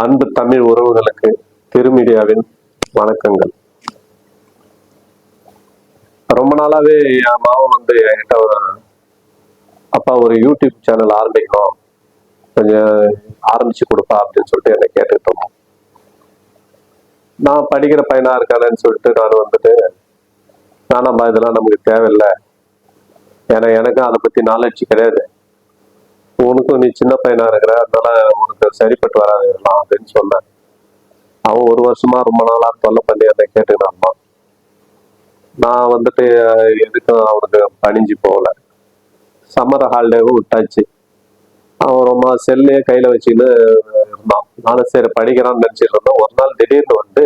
அன்பு தமிழ் உறவுகளுக்கு திருமீடியாவின் வணக்கங்கள். ரொம்ப நாளாவே என் மாவன் வந்து என்கிட்ட ஒரு அப்பா ஒரு யூடியூப் சேனல் ஆரம்பிக்கணும் கொஞ்சம் ஆரம்பிச்சு கொடுப்பா அப்படின்னு சொல்லிட்டு என்னை கேட்டுட்டு இருந்தோம் நான் படிக்கிற பையனா இருக்கானேன்னு சொல்லிட்டு நான் வந்துட்டு நானாம்பா இதெல்லாம் நமக்கு தேவையில்லை. ஏன்னா எனக்கும் அதை பத்தி நாலேஜ் கிடையாது. உனக்கும் நீ சின்ன பையனா இருக்கிற அதனால உனக்கு சரிப்பட்டு வராது இதெல்லாம் அப்படின்னு சொன்னேன் அவன் ஒரு வருஷமா ரொம்ப நாளா தொல்லை பண்ணி அதை கேட்டுக்கினான்மா நான் வந்துட்டு எதுக்கும் அவனுக்கு பணிஞ்சு போகல. சம்மர் ஹாலிடேவும் விட்டாச்சு. அவன் ரொம்ப செல்லையே கையில வச்சுக்கின்னு இருந்தான். நானும் சரி படிக்கிறான்னு நினைச்சிட்டு இருந்தேன். ஒரு நாள் திடீர்னு வந்து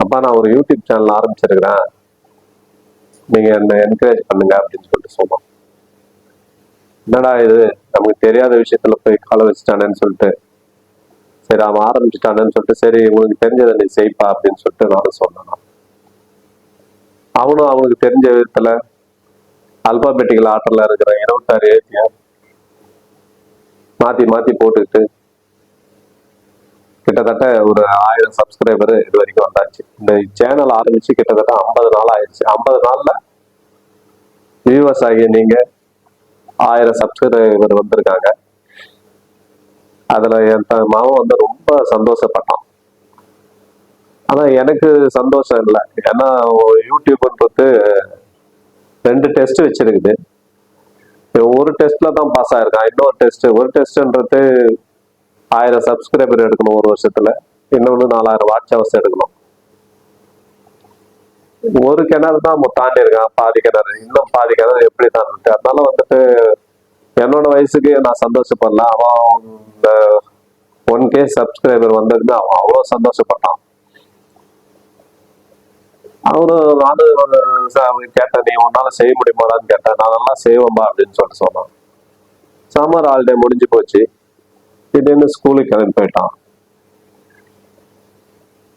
அப்பா நான் ஒரு யூடியூப் சேனல் ஆரம்பிச்சிருக்கிறேன். நீங்க என்ன என்கரேஜ் பண்ணுங்க அப்படின்னு சொல்லிட்டு சொன்னான். என்னடா இது? நமக்கு தெரியாத விஷயத்துல போய் கால வச்சுட்டானேன்னு சொல்லிட்டு. சரி அவன் ஆரம்பிச்சுட்டானேன்னு சொல்லிட்டு சரி உனக்கு தெரிஞ்சதை நீ செய்ப்பா அப்படின்னு சொல்லிட்டு நானும் சொன்னான். அவனும் அவனுக்கு தெரிஞ்ச விதத்துல அல்பாபெட்டிக்கல் ஆர்டர்ல இருக்கிற இருபத்தாறு ஏத்திய மாத்தி மாத்தி போட்டுக்கிட்டு கிட்டத்தட்ட ஒரு ஆயிரம் சப்ஸ்கிரைபர் இது வரைக்கும் வந்தாச்சு. இந்த சேனல் ஆரம்பிச்சு கிட்டத்தட்ட ஐம்பது நாள் ஆயிடுச்சு. ஐம்பது நாள்ல வியூவர்ஸ் ஆகிய நீங்க ஆயிரம் சப்ஸ்கிரைபர் வந்திருக்காங்க. அதில் என் த- மாமன் வந்து ரொம்ப சந்தோஷப்பட்டான். ஆனால் எனக்கு சந்தோஷம் இல்லை. ஏன்னா யூடியூப்ன்றது ரெண்டு டெஸ்ட் வச்சிருக்குது. ஒரு டெஸ்ட்ல தான் பாஸ் ஆயிருக்கான். இன்னொரு டெஸ்ட் ஒரு டெஸ்ட்ன்றது ஆயிரம் சப்ஸ்கிரைபர் எடுக்கணும் ஒரு வருஷத்துல. இன்னொன்று நாலாயிரம் வாட்ச் ஹவர்ஸ் எடுக்கணும். ஒரு கிணறு தான் மொ- தாண்டி இருக்கான் பாதி கிணறு. இன்னும் பாதி கிணறு எப்படி தான் இருக்கு? அதனால வந்துட்டு என்னோட வயசுக்கு நான் சந்தோஷப்படல. அவன் இந்த ஒன் கே சப்ஸ்கிரைபர் வந்ததுக்கு அவன் அவ்வளோ சந்தோஷப்பட்டான். அவரு நானும் அவன் கேட்டேன் நீ உன்னால செய்ய முடியுமாடான்னு கேட்டேன். நான் நல்லா செய்வேன்பா அப்படின்னு சொல்லிட்டு சொன்னான். சம்மர் ஹாலிடே முடிஞ்சு போச்சு. திடீர்னு ஸ்கூலுக்கு கிளம்பி போயிட்டான்.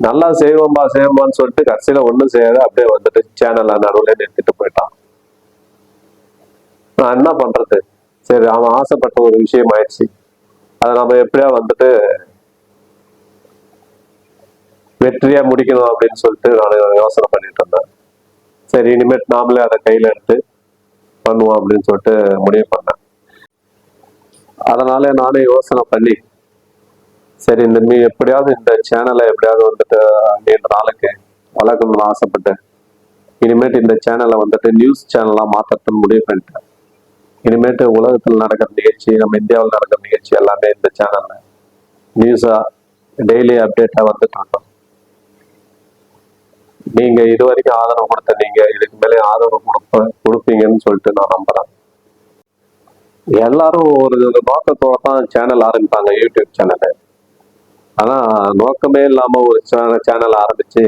நல்லா செய்வோம்பா செய்வோம்பான்னு சொல்லிட்டு கடைசியில ஒன்றும் செய்யாத அப்படியே வந்துட்டு சேனல்ல நடுவில் நிறுத்திட்டு போயிட்டான். நான் என்ன பண்றது? சரி அவன் ஆசைப்பட்ட ஒரு விஷயம் ஆயிடுச்சு அதை நம்ம எப்படியா வந்துட்டு வெற்றியா முடிக்கணும் அப்படின்னு சொல்லிட்டு நான் யோசனை பண்ணிட்டு இருந்தேன். சரி இனிமேட் நாமளே அதை கையில எடுத்து பண்ணுவோம் அப்படின்னு சொல்லிட்டு முடிவு பண்ணேன். அதனால நானே யோசனை பண்ணி சரி இந்த மீ எப்படியாவது இந்த சேனலை எப்படியாவது வந்துட்டு நீண்ட நாளுக்கு வளர்க்கணும்னு ஆசைப்பட்டேன் இனிமேட்டு இந்த சேனலை வந்துட்டு நியூஸ் சேனலாக மாற்றத்துன்னு முடிவு பண்ணிட்டேன் இனிமேட்டு உலகத்தில் நடக்கிற நிகழ்ச்சி நம்ம இந்தியாவில் நடக்கிற நிகழ்ச்சி எல்லாமே இந்த சேனலில் நியூஸாக டெய்லி அப்டேட்டாக வந்துட்டு இருக்கோம். இது வரைக்கும் ஆதரவு கொடுத்த நீங்கள் இதுக்கு மேலே ஆதரவு கொடுப்ப கொடுப்பீங்கன்னு சொல்லிட்டு நான் நம்புறேன். எல்லாரும் ஒரு நோக்கத்தோட தான் சேனல் ஆரம்பிப்பாங்க யூடியூப் சேனலு ஆனா நோக்கமே இல்லாம ஒரு சேனல் ஆரம்பிச்சு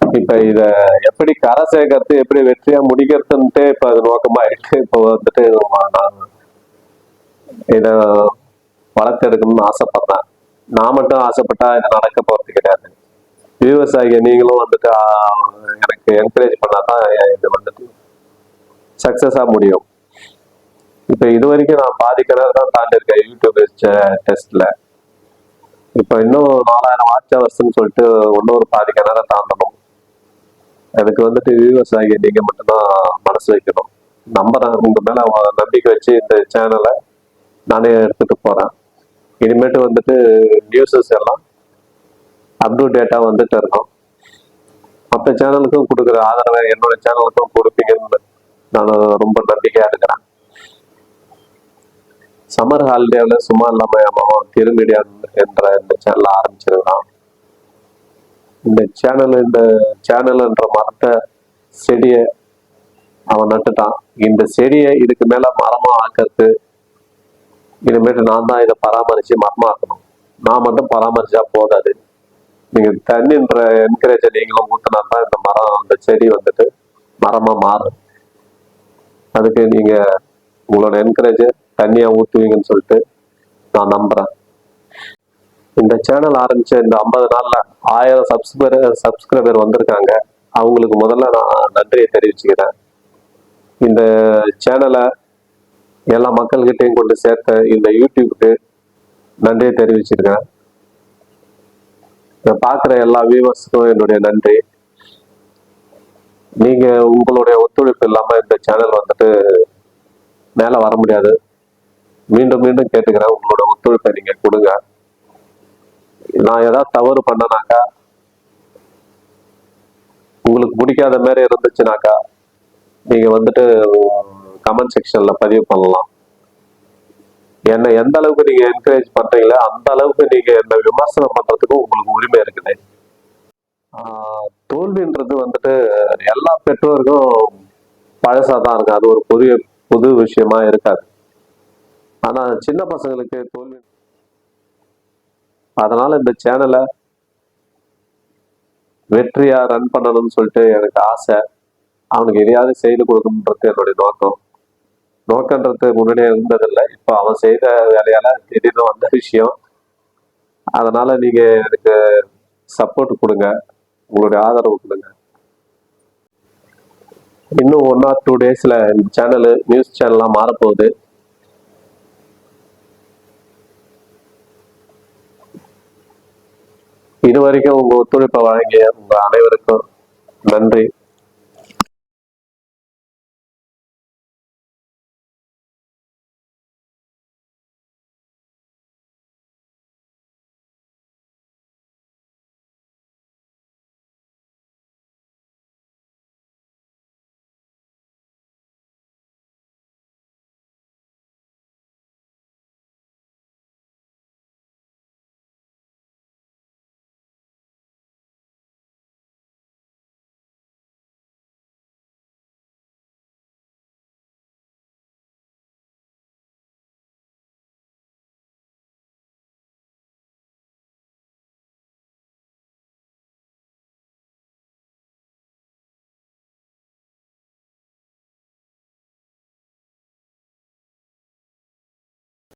இப்ப இத எப்படி கரை சேர்க்கறது எப்படி வெற்றியா முடிக்கிறதுன்ட்டு இப்ப அது நோக்கமாயிட்டு இப்ப வந்துட்டு இத வளர்த்தெடுக்கணும்னு ஆசைப்படுறேன். நான் மட்டும் ஆசைப்பட்டா இது நடக்க போறது கிடையாது. விவசாயிக நீங்களும் வந்துட்டு எனக்கு என்கரேஜ் பண்ணாதான் இது வந்துட்டு சக்சஸா முடியும். இப்ப இது வரைக்கும் நான் பாதி கிணறு தான் தாண்டி இருக்கேன் யூடியூப் டெஸ்ட்ல இப்ப இன்னும் நாலாயிரம் வாட்ச் ஹவர்ஸ்ன்னு சொல்லிட்டு இன்னொரு பாதி கிணற தாண்டணும். அதுக்கு வந்துட்டு வியூவர்ஸ் ஆகிய நீங்க மட்டும்தான் மனசு வைக்கணும். நம்பரை உங்க மேல நம்பிக்கை வச்சு இந்த சேனலை நானே எடுத்துட்டு போறேன். இனிமேட்டு வந்துட்டு நியூஸஸ் எல்லாம் அப் டு டேட்டா வந்துட்டு இருக்கும் மற்ற சேனலுக்கும் கொடுக்குற ஆதரவை என்னோட சேனலுக்கும் கொடுப்பீங்கன்னு நான் ரொம்ப நம்பிக்கையா இருக்கிறேன். சம்மர் ஹாலிடேவில் சும்மா இல்லாம என் மகன் திருமீடியா என்ற இந்த சேனல் ஆரம்பிச்சிருக்கான் இந்த சேனல் இந்த சேனல்ன்ற மரத்தை செடியை அவன் நட்டுட்டான். இந்த செடியை இதுக்கு மேல மரமா ஆக்கிறது இனிமேட்டு நான் தான் இதை பராமரிச்சு மரமாக்கணும் நான் மட்டும் பராமரிச்சா போதாது. நீங்க தண்ணின்ற என்கரேஜை நீங்களும் ஊத்தினா தான் இந்த மரம் அந்த செடி வந்துட்டு மரமா மாறும். அதுக்கு நீங்க உங்களோட என்கரேஜ் தண்ணியா ஊத்துவீங்கன்னு சொல்லிட்டு நான் நம்புறேன். இந்த சேனல் ஆரம்பிச்ச இந்த ஐம்பது நாள்ல ஆயிரம் சப்ஸ்கிரைபர் சப்ஸ்கிரைபர் வந்திருக்காங்க. அவங்களுக்கு முதல்ல நான் நன்றியை தெரிவிச்சுக்கிறேன். இந்த சேனலை எல்லா மக்கள்கிட்டையும் கொண்டு சேர்த்த இந்த யூடியூபுக்கு நன்றியை தெரிவிச்சிருக்கேன் இதை பார்க்குற எல்லா வியூவர்ஸுக்கும் என்னுடைய நன்றி. நீங்க உங்களுடைய ஒத்துழைப்பு இல்லாம இந்த சேனல் வந்துட்டு மேல வர முடியாது. மீண்டும் மீண்டும் கேட்டுக்கிறேன். உங்களோட ஒத்துழைப்பை நீங்க கொடுங்க. நான் ஏதாவது தவறு பண்ணனாக்கா உங்களுக்கு பிடிக்காத மாதிரி இருந்துச்சுனாக்கா நீங்க வந்துட்டு கமெண்ட் செக்ஷன்ல பதிவு பண்ணலாம். என்னை எந்த அளவுக்கு நீங்க என்கரேஜ் பண்றீங்களோ அந்த அளவுக்கு நீங்க என்னை விமர்சனம் பண்றதுக்கு உங்களுக்கு உரிமை இருக்குது. தோல்வின்றது வந்துட்டு எல்லா பெற்றோருக்கும் பழசாதான் இருக்கு அது ஒரு புதிய புது விஷயமா இருக்காது. ஆனா சின்ன பசங்களுக்கு தோல்வி. அதனால இந்த சேனலை வெற்றியா ரன் பண்ணணும்னு சொல்லிட்டு எனக்கு ஆசை. அவனுக்கு எதையாவது செய்து கொடுக்கணுன்றது என்னுடைய நோக்கம். நோக்கன்றது முன்னாடியே இருந்ததில்லை. இப்போ அவன் செய்த வேலையால திடீர்னு வந்த விஷயம். அதனால நீங்க எனக்கு சப்போர்ட் கொடுங்க. உங்களுடைய ஆதரவு கொடுங்க. இன்னும் ஒன் ஆர் டூ டேஸில் இந்த சேனலு நியூஸ் சேனல்லாம் மாறப்போகுது. இது வரைக்கும் உங்க ஒத்துழைப்பை வழங்கிய உங்க அனைவருக்கும் நன்றி.